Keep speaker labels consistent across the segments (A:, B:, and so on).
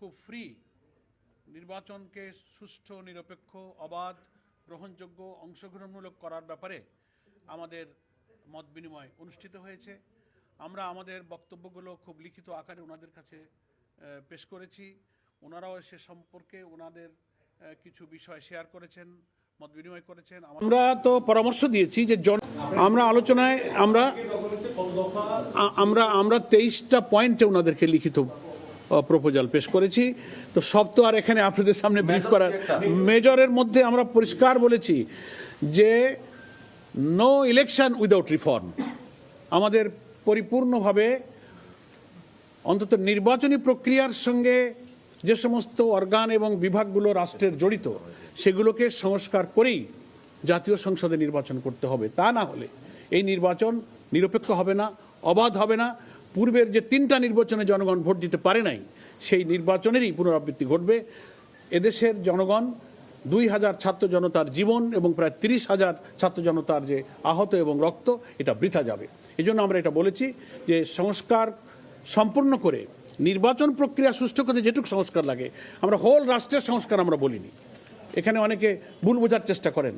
A: খুব ফ্রি নির্বাচনকে সুষ্ঠু, নিরপেক্ষ, অবাধ, গ্রহণযোগ্য, অংশগ্রহণমূলক করার ব্যাপারে আমাদের মত বিনিময় অনুষ্ঠিত হয়েছে। আমরা আমাদের বক্তব্যগুলো খুব লিখিত আকারে ওনাদের কাছে পেশ করেছি। ওনারাও সে সম্পর্কে ওনাদের কিছু বিষয় শেয়ার করেছেন, মত বিনিময় করেছেন। আমরা তো পরামর্শ দিয়েছি যে আমরা আলোচনায় আমরা আমরা আমরা তেইশটা পয়েন্টে ওনাদেরকে লিখিত প্রপোজাল পেশ করেছি। তো সব তো আর এখানে আপনাদের সামনে ব্রিফ করার মেজরের মধ্যে আমরা পরিষ্কার বলেছি যে নো ইলেকশন উইদাউট রিফর্ম আমাদের পরিপূর্ণভাবে অন্তত নির্বাচনী প্রক্রিয়ার সঙ্গে যে সমস্ত অর্গান এবং বিভাগগুলো রাষ্ট্রের জড়িত সেগুলোকে সংস্কার করেই জাতীয় সংসদে নির্বাচন করতে হবে। তা না হলে এই নির্বাচন নিরপেক্ষ হবে না অবাধ হবে না। পূর্বের যে তিনটা নির্বাচনে জনগণ ভোট দিতে পারে নাই, সেই নির্বাচনেরই পুনরাবৃত্তি ঘটবে। এদেশের জনগণ দুই হাজার ছাত্র জনতার জীবন এবং প্রায় তিরিশ হাজার ছাত্র জনতার যে আহত এবং রক্ত, এটা বৃথা যাবে। এই জন্য আমরা এটা বলেছি যে সংস্কার সম্পূর্ণ করে নির্বাচন প্রক্রিয়া সুষ্ঠু করতে যেটুকু সংস্কার লাগে, আমরা হোল রাষ্ট্রের সংস্কার আমরা বলিনি। এখানে অনেকে ভুল বোঝার চেষ্টা করেন।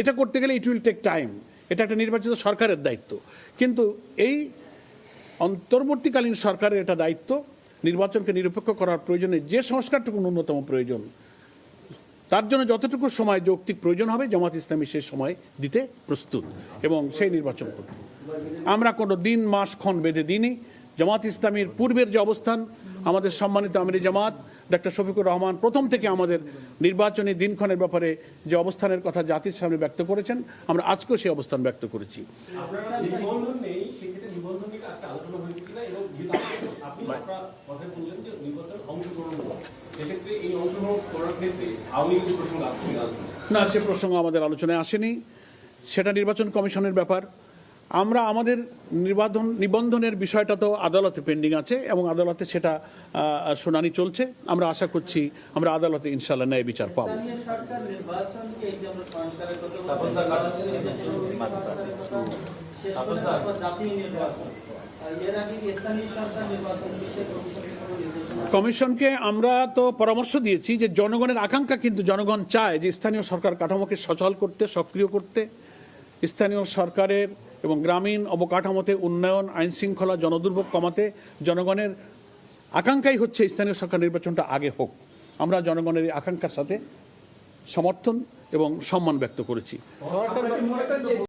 A: এটা করতে গেলে ইট উইল টেক টাইম এটা একটা নির্বাচিত সরকারের দায়িত্ব। কিন্তু এই অন্তর্বর্তীকালীন সরকারের এটা দায়িত্ব, নির্বাচনকে নিরপেক্ষ করার প্রয়োজনে যে সংস্কারটুকু ন্যূনতম প্রয়োজন, তার জন্য যতটুকু সময় যৌক্তিক প্রয়োজন হবে, জামাত ইসলামী সেই সময় দিতে প্রস্তুত এবং সেই নির্বাচন করবে। আমরা কোনো দিন মাস ক্ষণ বেঁধে দিইনি। জামাত ইসলামীর পূর্বের যে অবস্থান, আমাদের সম্মানিত আমিরি জামাত ডক্টর শফিকুর রহমান প্রথম থেকে আমাদের নির্বাচনী দিনক্ষণের ব্যাপারে যে অবস্থানের কথা জাতির সামনে ব্যক্ত করেছেন, আমরা আজকেও সেই অবস্থান ব্যক্ত করেছি।
B: আজকে আলোচনা হয়েছে কিনা এবং আপনি- আপনি আপনার কথায় বললেন যে নির্বাচন অংশগ্রহণ সেক্ষেত্রে এই অংশগ্রহণ করার ক্ষেত্রে আওয়ামী লীগের প্রসঙ্গ আসছে
A: না সে প্রসঙ্গ আমাদের আলোচনায় আসেনি। সেটা নির্বাচন কমিশনের ব্যাপার। আমরা আমাদের নির্বাধন নিবন্ধনের বিষয়টা তো আদালতে পেন্ডিং আছে এবং আদালতে সেটা শুনানি চলছে। আমরা আশা করছি আমরা আদালতে ইনশাল্লাহ ন্যায় বিচার পাবো। কমিশনকে আমরা তো পরামর্শ দিয়েছি যে জনগণের আকাঙ্ক্ষা কিন্তু জনগণ চায় যে স্থানীয় সরকার কাঠামোকে সচল করতে সক্রিয় করতে। স্থানীয় সরকারের এবং গ্রামীণ অবকাঠামোতে উন্নয়ন, আইন শৃঙ্খলা, জনদুর্ভোগ কমাতে জনগণের আকাঙ্ক্ষাই হচ্ছে স্থানীয় সরকার নির্বাচনটা আগে হোক। আমরা জনগণের এই আকাঙ্ক্ষার সাথে সমর্থন এবং সম্মান ব্যক্ত করেছি।